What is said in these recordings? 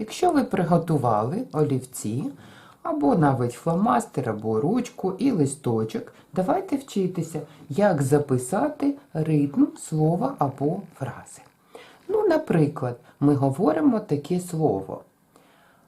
Якщо ви приготували олівці, або навіть фломастер, або ручку і листочок, давайте вчитися, як записати ритм слова або фрази. Ну, наприклад, ми говоримо таке слово.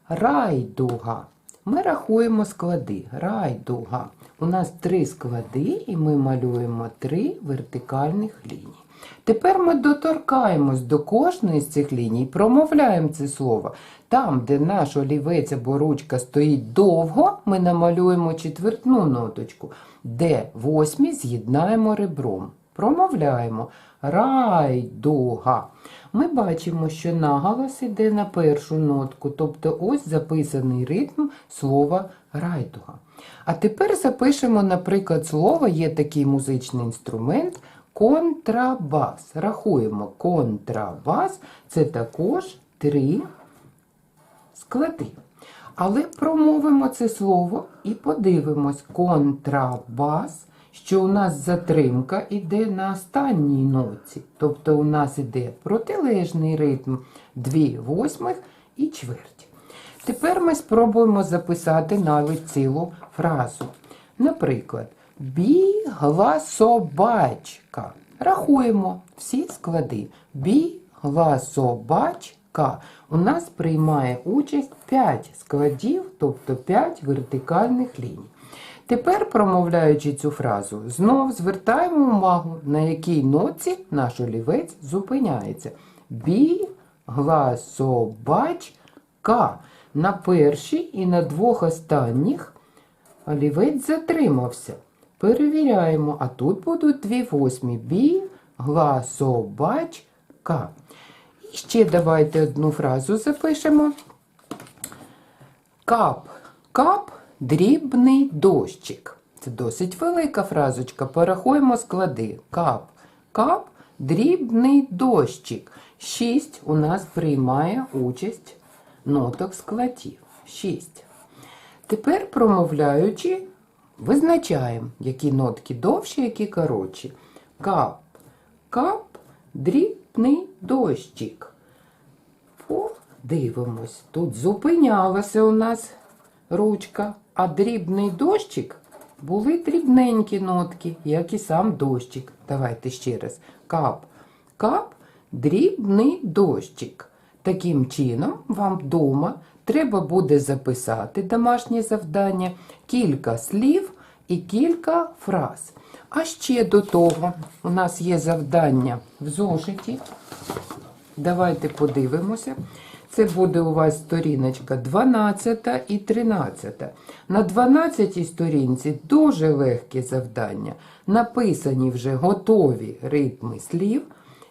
Райдуга. Ми рахуємо склади. Райдуга. У нас три склади, і ми малюємо три вертикальних лінії. Тепер ми доторкаємось до кожної з цих ліній, промовляємо це слово. Там, де наш олівець або ручка стоїть довго, ми намалюємо четвертну ноточку, де восьмі з'єднаємо ребром. Промовляємо райдуга. Ми бачимо, що наголос іде на першу нотку, тобто ось записаний ритм слова райдуга. А тепер запишемо, наприклад, слово, є такий музичний інструмент контрабас. Рахуємо, контрабас це також три склади. Але промовимо це слово і подивимось контрабас, що у нас затримка йде на останній ноці. Тобто у нас іде протилежний ритм 2 восьмих і чверть. Тепер ми спробуємо записати навіть цілу фразу. Наприклад, бігла собачка. Рахуємо всі склади. Бігла собачка. У нас приймає участь 5 складів, тобто 5 вертикальних ліній. Тепер, промовляючи цю фразу, знов звертаємо увагу, на якій ноці наш олівець зупиняється. Бігла собачка. На першій і на двох останніх олівець затримався. Перевіряємо, а тут будуть дві восьмі. Бігла собачка. І ще давайте одну фразу запишемо. Кап, кап, дрібний дощик. Це досить велика фразочка. Порахуємо склади. Кап, кап, дрібний дощик. Шість у нас приймає участь ноток складів. Шість. Тепер, промовляючи, визначаємо, які нотки довші, які коротші. Кап, кап, дрібний дощик. Подивимось. Тут зупинялася у нас ручка, а дрібний дощик були дрібненькі нотки, як і сам дощик. Давайте ще раз. Кап, кап, дрібний дощик. Таким чином, вам вдома треба буде записати домашнє завдання, кілька слів і кілька фраз. А ще до того у нас є завдання в зошиті. Давайте подивимося. Це буде у вас сторіночка 12 і 13. На 12 сторінці дуже легкі завдання. Написані вже готові ритми слів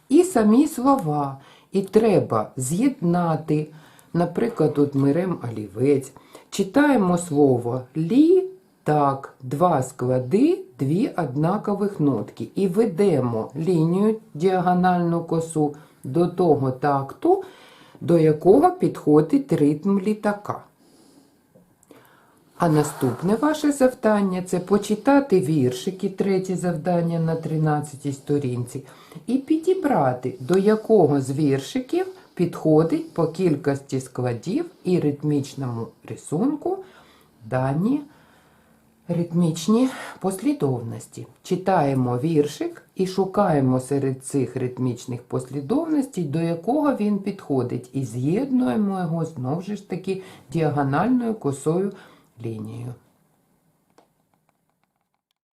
і самі слова. І треба з'єднати. Наприклад, тут мирем олівець. Читаємо слово лі. Так, два склади, дві однакових нотки. І ведемо лінію діагональну косу до того такту, до якого підходить ритм літака. А наступне ваше завдання це почитати віршики, третє завдання на 13 сторінці, і підібрати, до якого з віршиків підходить по кількості складів і ритмічному рисунку дані ритмічні послідовності. Читаємо віршик і шукаємо серед цих ритмічних послідовностей, до якого він підходить, і з'єднуємо його знову ж таки діагональною косою лінією.